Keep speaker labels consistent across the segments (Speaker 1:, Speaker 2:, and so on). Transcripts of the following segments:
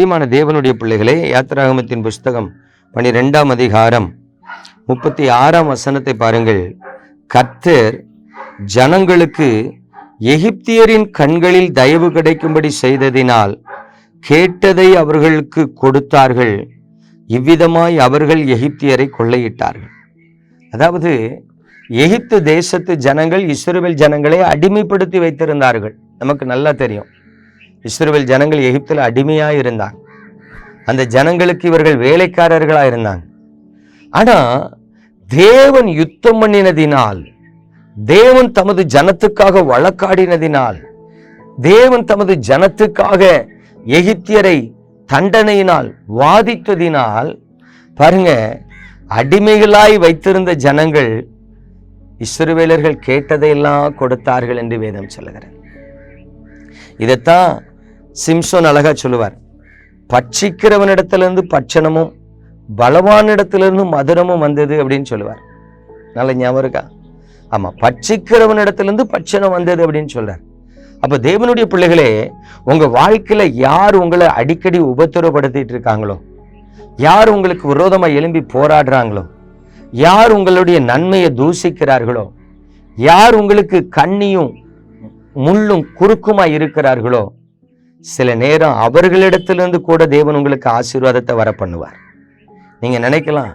Speaker 1: பிரியமான தேவனுடைய பிள்ளைகளே யாத்திராகமத்தின் புஸ்தகம் பனிரெண்டாம் அதிகாரம் முப்பத்தி ஆறாம் வசனத்தை பாருங்கள். கர்த்தர் ஜனங்களுக்கு எகிப்தியரின் கண்களில் தயவு கிடைக்கும்படி செய்ததினால் கேட்டதை அவர்களுக்கு கொடுத்தார்கள். இவ்விதமாய் அவர்கள் எகிப்தியரை கொள்ளையிட்டார்கள். அதாவது எகிப்து தேசத்து ஜனங்கள் இஸ்ரவேல் ஜனங்களை அடிமைப்படுத்தி வைத்திருந்தார்கள். நமக்கு நல்லா தெரியும். இஸ்ரவேல் ஜனங்கள் எகிப்தில் அடிமையாக இருந்தாங்க அந்த ஜனங்களுக்கு இவர்கள் வேலைக்காரர்களாக இருந்தாங்க. ஆனால் தேவன் யுத்தம் பண்ணினதினால் தேவன் தமது ஜனத்துக்காக வழக்காடினதினால் தேவன் தமது ஜனத்துக்காக எகிப்தியரை தண்டனையினால் வாதித்ததினால் பாருங்க அடிமைகளாய் வைத்திருந்த ஜனங்கள் இஸ்ரவேலர்கள் கேட்டதையெல்லாம் கொடுத்தார்கள் என்று வேதம் சொல்லுகிறார் இதைத்தான் சிம்சோன் அழகா சொல்லுவார். பட்சிக்கிறவனிடத்திலிருந்து பட்சணமும் பலவானிடத்திலிருந்து மதுரமும் வந்தது அப்படின்னு சொல்லுவார். நல்ல ஞாபகம் இருக்கா? ஆமாம் பட்சிக்கிறவனிடத்திலிருந்து பட்சணம் வந்தது அப்படின்னு சொல்கிறார் அப்போ தேவனுடைய பிள்ளைகளே உங்கள் வாழ்க்கையில் யார் உங்களை அடிக்கடி உபத்திரப்படுத்திட்டு இருக்காங்களோ யார் உங்களுக்கு விரோதமாக எழும்பி போராடுறாங்களோ யார் உங்களுடைய நன்மையை தூசிக்கிறார்களோ யார் உங்களுக்கு கண்ணியும் முள்ளும் குறுக்குமா இருக்கிறார்களோ சில நேரம் அவர்களிடத்திலிருந்து கூட தேவன் உங்களுக்கு ஆசீர்வாதத்தை வர பண்ணுவார் நீங்க நினைக்கலாம்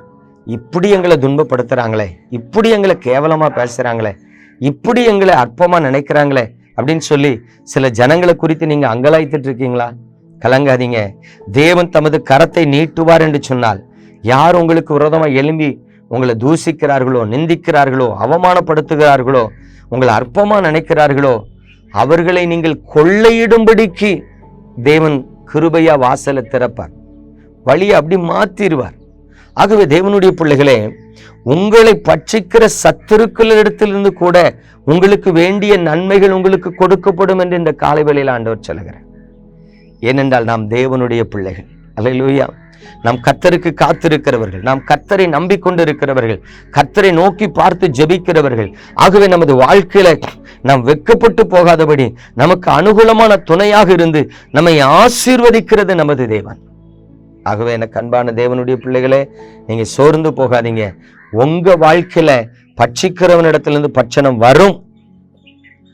Speaker 1: இப்படி எங்களை துன்பப்படுத்துறாங்களே இப்படி எங்களை கேவலமா பேசுறாங்களே இப்படி எங்களை அற்பமா நினைக்கிறாங்களே அப்படின்னு சொல்லி சில ஜனங்களை குறித்து நீங்க அங்கலாய்த்துட்டு இருக்கீங்களா? கலங்காதீங்க. தேவன் தமது கரத்தை நீட்டுவார் என்று சொன்னால் யார் உங்களுக்கு விரோதமா எழும்பி உங்களை தூசிக்கிறார்களோ நிந்திக்கிறார்களோ அவமானப்படுத்துகிறார்களோ உங்களை அற்பமா நினைக்கிறார்களோ அவர்களை நீங்கள் கொள்ளையிடும்படிக்கு தேவன் கிருபையா வாசலை திறப்பார். வழியை அப்படி மாத்திடுவார். ஆகவே தேவனுடைய பிள்ளைகளே உங்களை பட்சிக்கிற சத்துருக்களிடத்திலிருந்து கூட உங்களுக்கு வேண்டிய நன்மைகள் உங்களுக்கு கொடுக்கப்படும் என்று இந்த காலை வேளையில் ஆண்டவர் சொல்லுகிறார். ஏனென்றால் நாம் தேவனுடைய பிள்ளைகள். அல்லேலூயா. நாம் கத்தருக்கு காத்திருக்கிறவர்கள். நாம் கத்தரை நம்பிக்கொண்டிருக்கிறவர்கள். கத்தரை நோக்கி பார்த்து ஜெபிக்கிறவர்கள். ஆகவே நமது வாழ்க்கையில நாம் வெட்கப்பட்டு போகாதபடி நமக்கு அனுகூலமான துணையாக இருந்து நம்மை ஆசீர்வதிக்கிறது நமது தேவன். ஆகவே எனக்கு அன்பான தேவனுடைய பிள்ளைகளே நீங்க சோர்ந்து போகாதீங்க. உங்க வாழ்க்கையில பட்சிக்கிறவனிடத்திலிருந்து பட்சணம் வரும்.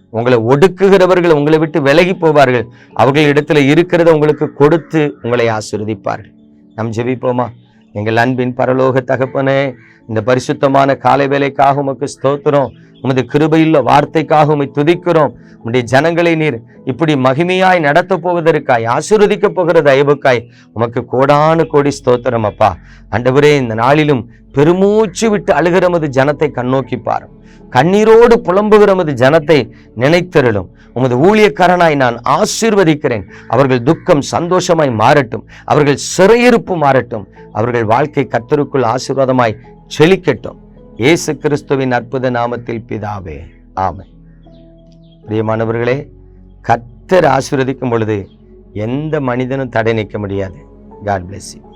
Speaker 1: உங்களை ஒடுக்குகிறவர்கள் உங்களை விட்டு விலகி போவார்கள். அவர்களிடத்துல இருக்கிறத உங்களுக்கு கொடுத்து உங்களை ஆசிர்வதிப்பார்கள். நாம் ஜெபிப்போமா? எங்கள் அன்பின் பரலோக தகப்பனே இந்த பரிசுத்தமான காலை வேலைக்காக உமக்கு ஸ்தோத்திரம். உமது கிருபையுள்ள வார்த்தைக்காக உமை துதிக்கிறோம். உம்முடைய ஜனங்களை நீர் இப்படி மகிமையாய் நடத்த போவதற்காய் ஆசீர்வதிக்க போகிற தயவுக்காய் உமக்கு கோடானு கோடி ஸ்தோத்திரம் அப்பா. அண்டவரே இந்த நாளிலும் பெருமூச்சு விட்டு அழுகிறமது ஜனத்தை கண்ணோக்கி பாரும். கண்ணீரோடு புலம்புகிறமது ஜனத்தை நினைத்தருளும். உமது ஊழியக்காரனாய் நான் ஆசீர்வதிக்கிறேன். அவர்கள் துக்கம் சந்தோஷமாய் மாறட்டும். அவர்கள் சிறையிருப்பு மாறட்டும். அவர்கள் வாழ்க்கை கத்தருக்குள் ஆசீர்வாதமாய் செழிக்கட்டும். இயேசு கிறிஸ்துவின் அற்புத நாமத்தில் பிதாவே ஆமை பிரியமானவர்களே கத்தர் ஆசீர்வதிக்கும் பொழுது எந்த மனிதனும் தடை நிற்க முடியாது. God bless